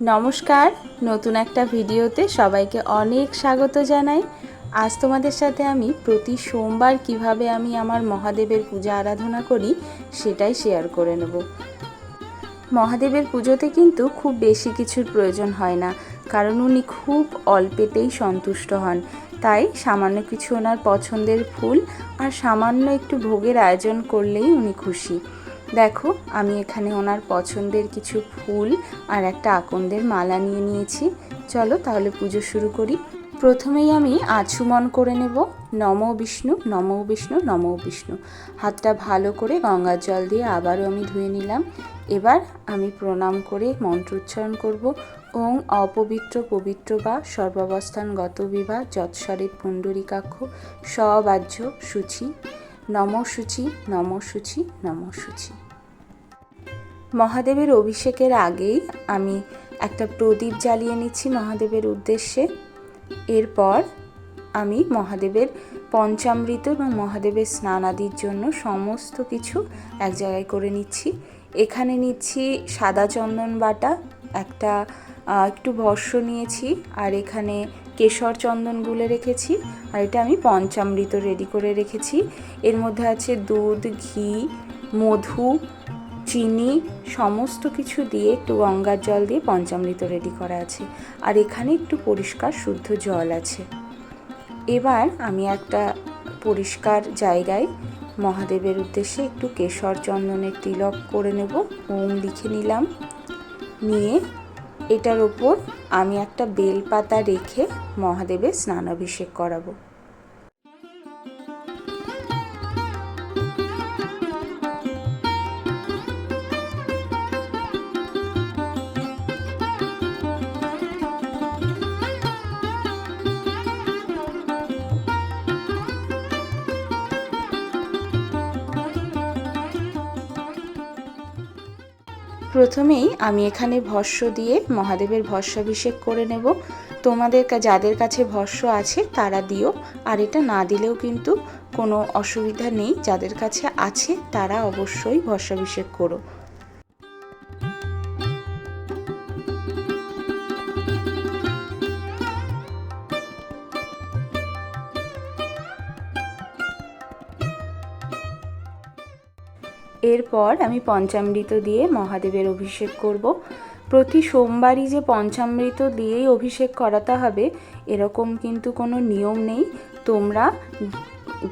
নমস্কার, নতুন একটা ভিডিওতে সবাইকে অনেক স্বাগত জানাই। আজ তোমাদের সাথে আমি প্রতি সোমবার কীভাবে আমি আমার মহাদেবের পূজা আরাধনা করি, সেটাই শেয়ার করে নেব। মহাদেবের পুজোতে কিন্তু খুব বেশি কিছুর প্রয়োজন হয় না, কারণ উনি খুব অল্পেতেই সন্তুষ্ট হন। তাই সামান্য কিছু ওনার পছন্দের ফুল আর সামান্য একটু ভোগের আয়োজন করলেই উনি খুশি। দেখো, আমি এখানে ওনার পছন্দের কিছু ফুল আর একটা আকন্দের মালা নিয়ে নিয়েছি। চলো তাহলে পুজো শুরু করি। প্রথমেই আমি আচুমন করে নেব। নম বিষ্ণু নম বিষ্ণু নম বিষ্ণু। হাতটা ভালো করে গঙ্গার জল দিয়ে আবারও আমি ধুয়ে নিলাম। এবার আমি প্রণাম করে মন্ত্রোচ্চারণ করব। ওং অপবিত্র পবিত্র বা সর্বাবস্থানগত বিবাহ যৎসরে পুণ্ডরিকাক্ষ সবাহ্য সূচি। নম সূচি নম সূচি নম সূচি মহাদেবের অভিষেকের আগেই আমি একটা প্রদীপ জ্বালিয়ে নিচ্ছি মহাদেবের উদ্দেশ্যে। এরপর আমি মহাদেবের পঞ্চামৃত এবং মহাদেবের স্নানাদির জন্য সমস্ত কিছু এক জায়গায় করে নিচ্ছি। এখানে নিচ্ছি সাদা চন্দন বাটা, একটা একটু ভস্য নিয়েছি, আর এখানে কেশর চন্দন গুলে রেখেছি, আর এটা আমি পঞ্চামৃত রেডি করে রেখেছি। এর মধ্যে আছে দুধ, ঘি, মধু, চিনি, সমস্ত কিছু দিয়ে একটু গঙ্গার জল দিয়ে পঞ্চামৃত রেডি করা আছে। আর এখানে একটু পরিষ্কার শুদ্ধ জল আছে। এবার আমি একটা পরিষ্কার জায়গায় মহাদেবের উদ্দেশ্যে একটু কেশর চন্দনের তিলক করে নেব। ওম লিখে নিলাম। নিয়ে এটার ওপর আমি একটা বেলপাতা রেখে মহাদেবের স্নানাভিষেক করাবো। প্রথমেই আমি এখানে ভস্য দিয়ে মহাদেবের ভস্যাভিষেক করে নেব। তোমাদের যাদের কাছে ভস্য আছে তারা দিও। আর এটা না দিলেও কিন্তু কোনো অসুবিধা নেই। যাদের কাছে আছে তারা অবশ্যই ভস্যাভিষেক করো। এরপর আমি পঞ্চামৃত দিয়ে মহাদেবের অভিষেক করব। প্রতি সোমবারই যে পঞ্চামৃত দিয়েই অভিষেক করাতে হবে, এরকম কিন্তু কোনো নিয়ম নেই। তোমরা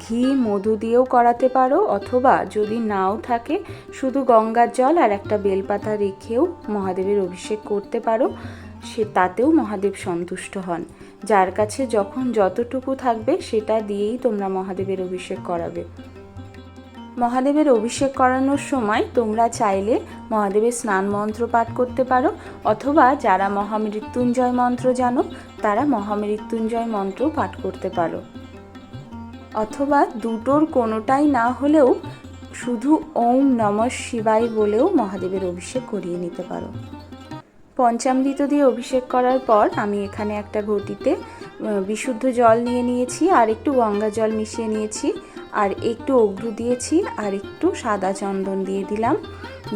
ঘি, মধু দিয়েও করাতে পারো, অথবা যদি নাও থাকে, শুধু গঙ্গার জল আর একটা বেলপাতা রেখেও মহাদেবের অভিষেক করতে পারো, সে তাতেও মহাদেব সন্তুষ্ট হন। যার কাছে যখন যতটুকু থাকবে, সেটা দিয়েই তোমরা মহাদেবের অভিষেক করাবে। মহাদেবের অভিষেক করানোর সময় তোমরা চাইলে মহাদেবের স্নান মন্ত্র পাঠ করতে পারো, অথবা যারা মহামৃত্যুঞ্জয় মন্ত্র জানো, তারা মহামৃত্যুঞ্জয় মন্ত্র পাঠ করতে পারো। অথবা দুটোর কোনোটাই না হলেও শুধু ওম নম শিবাই বলেও মহাদেবের অভিষেক করিয়ে নিতে পারো। পঞ্চামৃত দিয়ে অভিষেক করার পর আমি এখানে একটা ঘটিতে বিশুদ্ধ জল নিয়ে নিয়েছি, আর একটু গঙ্গা জল মিশিয়ে নিয়েছি, আর একটু অগ্রু দিয়েছি, আর একটু সাদা চন্দন দিয়ে দিলাম,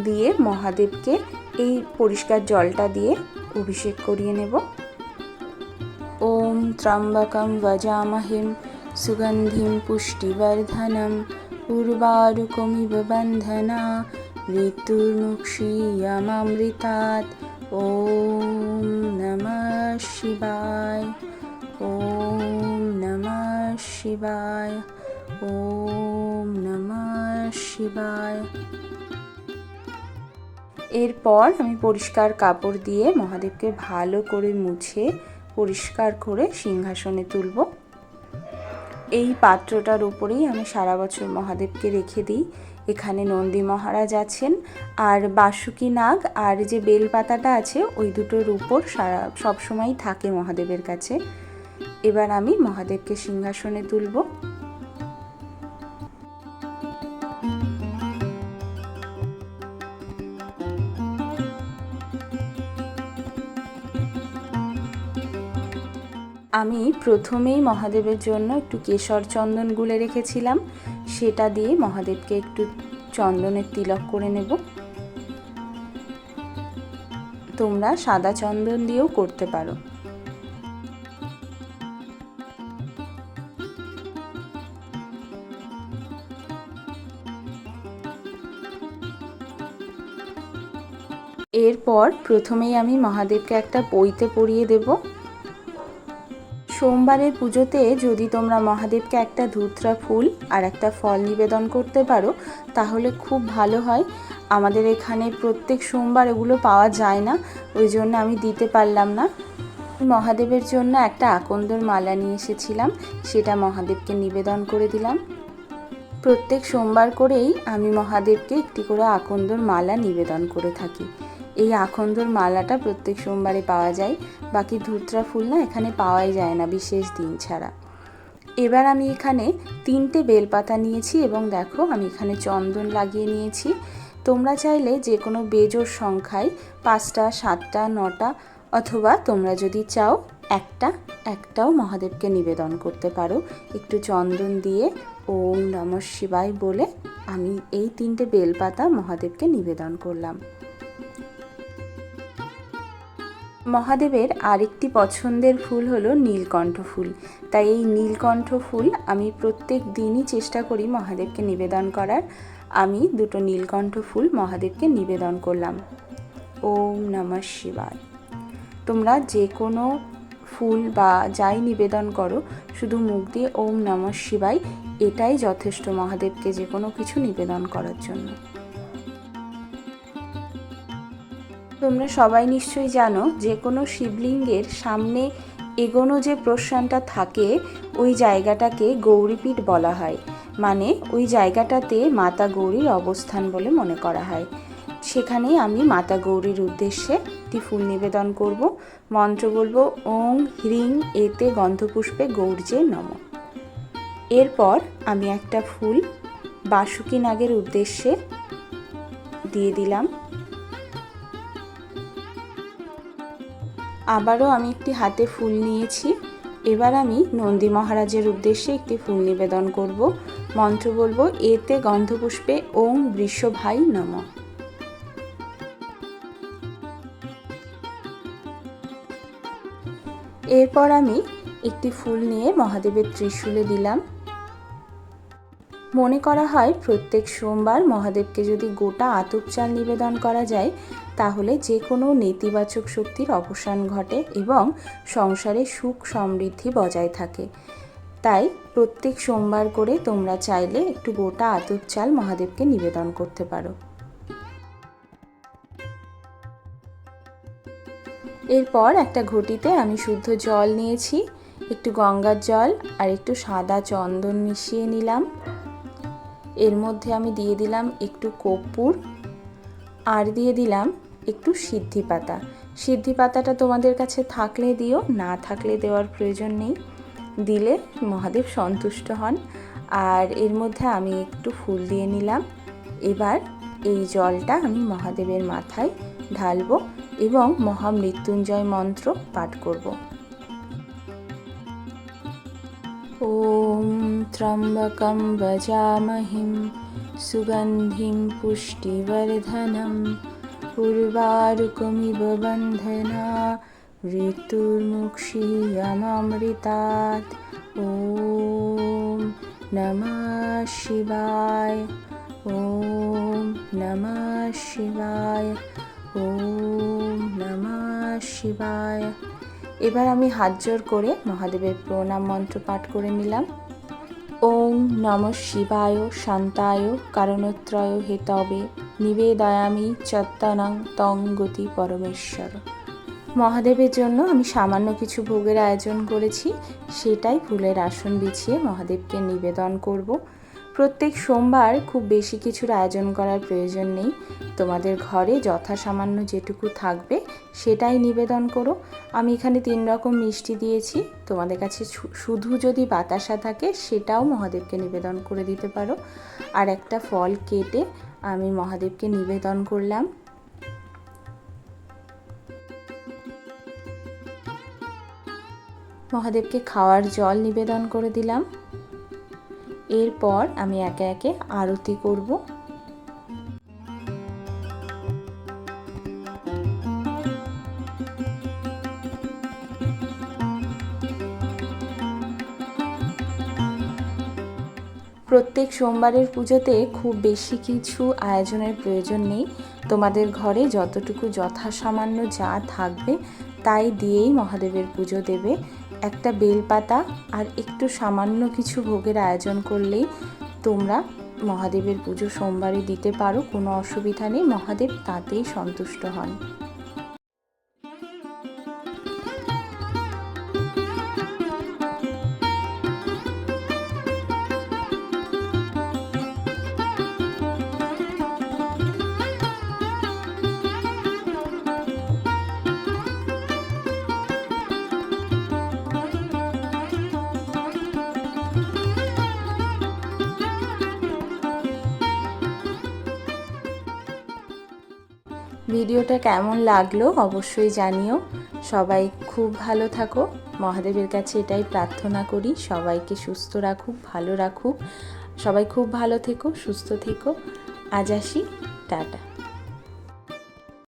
দিয়ে মহাদেবকে এই পরিষ্কার জলটা দিয়ে অভিষেক করিয়ে নেব। ওম ত্রম্বকম বজামহিম সুগন্ধিম পুষ্টিবর্ধনম উর্বারুকমিব বন্ধনা মৃত্যুর্মুক্ষীয়মামৃতাৎ ওম নমঃ শিবায়, ওম নমঃ শিবায়, ওম নমঃ শিবায়। এরপর আমি পরিষ্কার কাপড় দিয়ে মহাদেবকে ভালো করে মুছে পরিষ্কার করে সিংহাসনে তুলব। এই পাত্রটার উপরেই আমি সারা বছর মহাদেবকে রেখে দিই। এখানে নন্দী মহারাজ আছেন আর বাসুকি নাগ আর যে বেলপাতাটা আছে, ওই দুটোর উপর সারা সবসময় থাকে মহাদেবের কাছে। এবার আমি মহাদেবকে সিংহাসনে তুলব। আমি প্রথমেই মহাদেবের জন্য একটু কেশর চন্দন গুলে রেখেছিলাম। সেটা দিয়ে মহাদেবকে একটু চন্দনের তিলক করে নেব। তোমরা সাদা চন্দন দিয়েও করতে পারো। এরপর প্রথমেই আমি মহাদেবকে একটা বইতে পরিয়ে দেব। সোমবারের পুজোতে যদি তোমরা মহাদেবকে একটা ধুতরা ফুল আর একটা ফল নিবেদন করতে পারো, তাহলে খুব ভালো হয়। আমাদের এখানে প্রত্যেক সোমবার এগুলো পাওয়া যায় না, ওই জন্য আমি দিতে পারলাম না। মহাদেবের জন্য একটা আকন্দর মালা নিয়ে এসেছিলাম, সেটা মহাদেবকে নিবেদন করে দিলাম। প্রত্যেক সোমবার করেই আমি মহাদেবকে একটি করে আকন্দর মালা নিবেদন করে থাকি। এই আখন্দর মালাটা প্রত্যেক সোমবারে পাওয়া যায়। বাকি ধুতরা ফুল না এখানে পাওয়াই যায় না বিশেষ দিন ছাড়া। এবার আমি এখানে তিনটে বেলপাতা নিয়েছি এবং দেখো আমি এখানে চন্দন লাগিয়ে নিয়েছি। তোমরা চাইলে যে কোনো বেজোর সংখ্যায় পাঁচটা, সাতটা, নটা অথবা তোমরা যদি চাও একটা, একটাও মহাদেবকে নিবেদন করতে পারো। একটু চন্দন দিয়ে ওম নম শিবায় বলে আমি এই তিনটে বেলপাতা মহাদেবকে নিবেদন করলাম। মহাদেবের আরেকটি পছন্দের ফুল হলো নীলকণ্ঠ ফুল। তাই এই নীলকণ্ঠ ফুল আমি প্রত্যেক দিনই চেষ্টা করি মহাদেবকে নিবেদন করার। আমি দুটো নীলকণ্ঠ ফুল মহাদেবকে নিবেদন করলাম। ওম নমঃ শিবায়। তোমরা যে কোনো ফুল বা যাই নিবেদন করো, শুধু মুখ দিয়ে ওম নমঃ শিবায়, এটাই যথেষ্ট মহাদেবকে যে কোনো কিছু নিবেদন করার জন্য। তোমরা সবাই নিশ্চয়ই জানো যে কোনো শিবলিঙ্গের সামনে এগোনো যে প্রশ্রানটা থাকে, ওই জায়গাটাকে গৌরীপীঠ বলা হয়। মানে ওই জায়গাটাতে মাতা গৌরীর অবস্থান বলে মনে করা হয়। সেখানেই আমি মাতা গৌরীর উদ্দেশ্যে একটি ফুল নিবেদন করব। মন্ত্র বলব, ওং হ্রিং এতে গন্ধপুষ্পে গৌর্যে নম। এরপর আমি একটা ফুল বাসুকি নাগের উদ্দেশ্যে দিয়ে দিলাম। আবারও আমি একটি হাতে ফুল নিয়েছি। এবার আমি নন্দী মহারাজের উদ্দেশ্যে একটি ফুল নিবেদন করব। মন্ত্র বলব, এতে গন্ধপুষ্পে ওং বৃষভাই নম। এরপর আমি একটি ফুল নিয়ে মহাদেবের ত্রিশূলে দিলাম। মনে করা হয় প্রত্যেক সোমবার মহাদেবকে যদি গোটা আতপ চাল নিবেদন করা যায়, তাহলে যে কোনো নেতিবাচক শক্তির অবসান ঘটে এবং সংসারে সুখ সমৃদ্ধি বজায় থাকে। তাই প্রত্যেক সোমবার করে তোমরা চাইলে একটু গোটা আতপ চাল মহাদেবকে নিবেদন করতে পারো। এরপর একটা ঘটিতে আমি শুদ্ধ জল নিয়েছি, একটু গঙ্গার জল আর একটু সাদা চন্দন মিশিয়ে নিলাম। এর মধ্যে আমি দিয়ে দিলাম একটু কর্পূর আর দিয়ে দিলাম একটু সিদ্ধি পাতা। সিদ্ধি পাতাটা তোমাদের কাছে থাকলে দিও, না থাকলে দেওয়ার প্রয়োজন নেই। দিলে মহাদেব সন্তুষ্ট হন। আর এর মধ্যে আমি একটু ফুল দিয়ে নিলাম। এবার এই জলটা আমি মহাদেবের মাথায় ঢালবো এবং মহামৃত্যুঞ্জয় মন্ত্র পাঠ করব। ॐ त्र्यम्बकं वजामहिं सुगन्धिं पुष्टिवर्धनं उर्वारुकमिव बन्धना ऋतुर्मुक्षीयमृतात् ॐ नमः शिवाय ॐ नमः शिवाय ॐ नमः शिवाय এবার আমি হাত জোর করে মহাদেবের প্রণাম মন্ত্র পাঠ করে নিলাম। ওং নম শিবায়, শান্তায়, কারণত্রয় হেতবে নিবেদয়ামি চত্তানাং তং গতি পরমেশ্বর। মহাদেবের জন্য আমি সামান্য কিছু ভোগের আয়োজন করেছি, সেটাই ফুলের আসন বিছিয়ে মহাদেবকে নিবেদন করব। প্রত্যেক সোমবার খুব বেশি কিছুর আয়োজন করার প্রয়োজন নেই। তোমাদের ঘরে যথাসামান্য যেটুকু থাকবে সেটাই নিবেদন করো। আমি এখানে তিন রকম মিষ্টি দিয়েছি। তোমাদের কাছে শুধু যদি বাতাসা থাকে, সেটাও মহাদেবকে নিবেদন করে দিতে পারো। আর একটা ফল কেটে আমি মহাদেবকে নিবেদন করলাম। মহাদেবকে খাওয়ার জল নিবেদন করে দিলাম। এরপর আমি একে একে আরতি করব। প্রত্যেক সোমবারের পুজোতে খুব বেশি কিছু আয়োজনের প্রয়োজন নেই। তোমাদের ঘরে যতটুকু যথাসামান্য যা থাকবে, তাই দিয়েই মহাদেবের পুজো দেবে। একটা বেলপাতা আর একটু সামান্য কিছু ভোগের আয়োজন করলেই তোমরা মহাদেবের পুজো সোমবারে দিতে পারো। কোনো অসুবিধা নেই। মহাদেব তাতেই সন্তুষ্ট হন। ভিডিওটা কেমন লাগল অবশ্যই জানিও। সবাই খুব ভালো থাকো। মহাদেবের কাছে এটাই প্রার্থনা করি, সবাইকে সুস্থ রাখুক, ভালো রাখুক। সবাই খুব ভালো থেকো, সুস্থ থেকো। আজ আসি। টাটা।